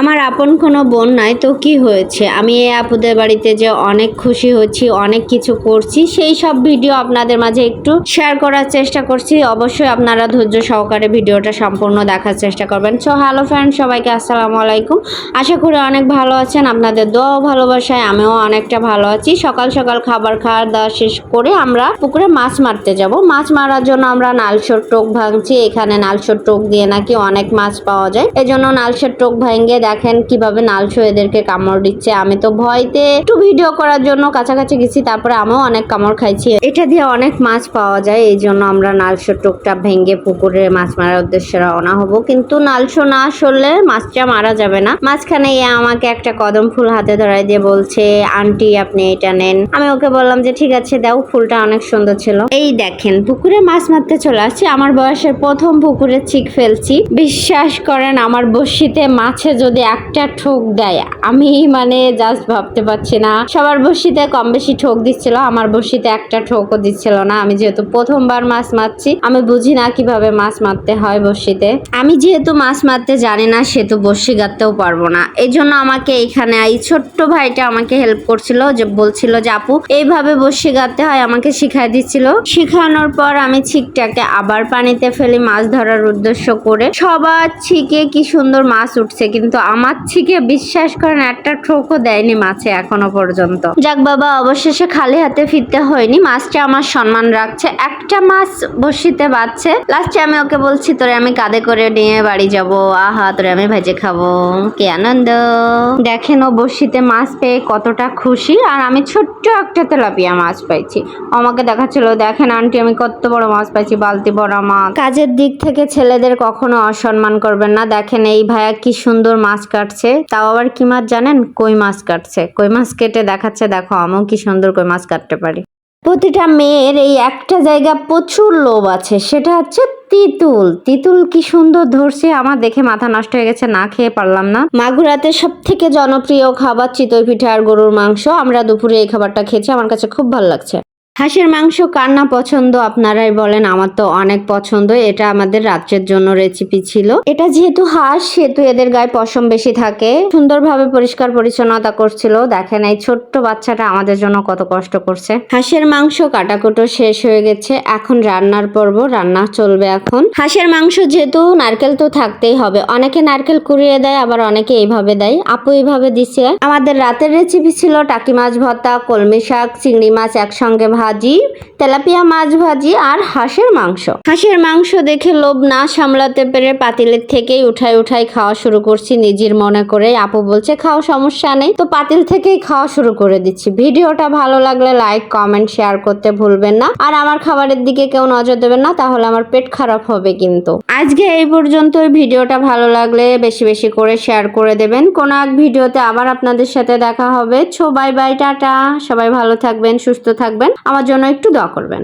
আমার আপন কোনো বোন নাই, তো কি হয়েছে? আমি এই আপুদের বাড়িতে যে অনেক খুশি হচ্ছি, অনেক কিছু করছি, সেই সব ভিডিও আপনাদের মাঝে একটু শেয়ার করার চেষ্টা করছি। অবশ্যই আপনারা ধৈর্য সহকারে ভিডিওটা সম্পূর্ণ দেখার চেষ্টা করবেন। সো হ্যালো ফ্রেন্ড সবাইকে আসসালামু আলাইকুম। আশা করি অনেক ভালো আছেন। আপনাদের দোয়া ও ভালোবাসায় আমিও অনেকটা ভালো আছি। সকাল সকাল খাবার খাওয়া দাওয়া শেষ করে আমরা পুকুরে মাছ মারতে যাব। মাছ মারার জন্য আমরা নালসর টোক ভাঙছি। এখানে নালসর টোক দিয়ে নাকি অনেক মাছ পাওয়া যায়। এজন্য নালসের টোক ভাঙে দেখেন কীভাবে নালসো এদেরকে কামড় দিচ্ছে। আমি তো ভয়তে একটু ভিডিও করার জন্য কাছাকাছি গেছি, তারপরে আমিও অনেক কামড় খাইছি। এটা দিয়ে অনেক মাছ পাওয়া যায়, এই জন্য আমরা নালসো টোকটা ভেঙে পুকুরে মাছ মারার উদ্দেশ্যে রওনা হব। কিন্তু নালসো না সরলে মাছটা মারা যাবে না। মাঝখানে আমাকে একটা কদম ফুল হাতে ধরাই দিয়ে বলছে, আন্টি, আপনি এটা নেন। আমি ওকে বললাম যে, ঠিক আছে, দাও, ফুলটা অনেক সুন্দর ছিল। এই দেখেন, পুকুরে মাছ মারতে চলে আসছি। আমার বয়সের প্রথম পুকুরে চিক ফেলছি। বিশ্বাস করেন, আমার বড়শিতে মাছে যদি একটা ঠোক দেয়। আমি মানে জাস্ট ভাবতে পারছি না। সবার বড়শিতে কম বেশি ঠোক দিচ্ছিল, আমার বড়শিতে একটা ঠোকও দিচ্ছিল না। আমি যেহেতু প্রথমবার মাছ মারছি, আমি বুঝি না কীভাবে মাছ মারতে হয় বড়শিতে আমি যেহেতু মাছ মারতে জানি না, সেহেতু বড়শি গাঁততেও পারব না। এই জন্য আমাকে এইখানে এই ছোট্ট ভাইটা আমাকে হেল্প করছিল, যে বলছিল যে, আপু, এইভাবে বড়শি গাঁততে হয়, আমাকে শিখাই দিচ্ছিল। শিখানোর পর আমি ছিকটাকে আবার পানিতে ফেলি মাছ ধরার উদ্দেশ্য করে সবার ছিকে কি সুন্দর মাছ উঠছে, কিন্তু আমার ছিকে বিশ্বাস করেন, একটা ঠোকও দেয়নি মাছে এখনও পর্যন্ত। যাক বাবা, অবশেষে খালি হাতে ফিরতে হয়নি। মাছটা আমার সম্মান রাখছে। একটা মাছ বসিতে বাচ্ছে লাস্টে আমি ওকে বলছি, তোরে আমি কাঁধে করে নিয়ে বাড়ি যাব। আহা, তোরে আমি ভেজে খাব। কি আনন্দ। দেখেন ও বসিতে মাছ পেয়ে কতটা খুশি। আর আমি ছোট্ট একটা তেলাপিয়া মাছ পাইছি। আমাকে দেখাচ্ছিল, দেখেন আন্টি, আমি কত বড় মাছ পাইছি, বালতি বড় মাছ। কাজের দিক থেকে ছেলেদের কখনো অসম্মান করবেন না। দেখেন এই ভাইয়া কি সুন্দর মাছ কাটছে। তাও আবার কি মাছ জানেন? কই মাছ কাটছে। কই মাছ কেটে দেখাচ্ছে, দেখো আমিও কি সুন্দর কই মাছ কাটতে পারি। প্রতিটা মেয়ের এই একটা জায়গা প্রচুর লোভ আছে, সেটা হচ্ছে তিতুল। তিতুল কি সুন্দর ধরছে, আমার দেখে মাথা নষ্ট হয়ে গেছে, না খেয়ে পারলাম না। মাগুরাতে সব থেকে জনপ্রিয় খাবার চিতই পিঠে আর গরুর মাংস। আমরা দুপুরে এই খাবারটা খেয়েছি, আমার কাছে খুব ভালো লাগছে। হাঁসের মাংস কার না পছন্দ? আপনারাই বলেন, আমার তো অনেক পছন্দ। এটা আমাদের রাত্রের জন্য রেসিপি ছিল। এটা যেহেতু হাঁস, সেহেতু এদের গায়ে পশম বেশি থাকে। সুন্দরভাবে পরিষ্কার পরিচ্ছন্নতা করছিল। দেখেন এই ছোট্ট বাচ্চাটা আমাদের জন্য কত কষ্ট করছে। হাঁসের মাংস কাটাকুটো শেষ হয়ে গেছে। এখন রান্নার পর্ব, রান্না চলবে এখন। হাঁসের মাংস যেহেতু নারকেল তো থাকতেই হবে। অনেকে নারকেল কুড়িয়ে দেয়, আবার অনেকে এইভাবে দেয়। আপু এইভাবে দিছে। আমাদের রাতের রেসিপি ছিল টাকি মাছ ভর্তা, কলমি শাক, চিংড়ি মাছ একসঙ্গে ভাজি, তেলাপিয়া মাছ ভাজি আর হাঁসের মাংস। হাঁসের মাংস দেখে লোভ না সামলাতে পেরে পাতিলের থেকেই উঠাই উঠাই খাওয়া শুরু করছি। নিজের মনে করে আপু বলছে, খাও, সমস্যা নেই। তো পাতিল থেকেই খাওয়া শুরু করে দিচ্ছি। ভিডিওটা ভালো লাগলে লাইক, কমেন্ট, শেয়ার করতে ভুলবেন না। আর আমার খাবারের দিকে কেউ নজর দেবেন না, তাহলে আমার পেট খারাপ হবে কিন্তু। আজকে এই পর্যন্ত ভিডিওটা ভালো লাগলে বেশি বেশি করে শেয়ার করে দেবেন। কোনো এক ভিডিওতে আবার আপনাদের সাথে দেখা হবে। So, bye bye, tata. সবাই ভালো থাকবেন, সুস্থ থাকবেন। আমার জন্য একটু দোয়া করবেন।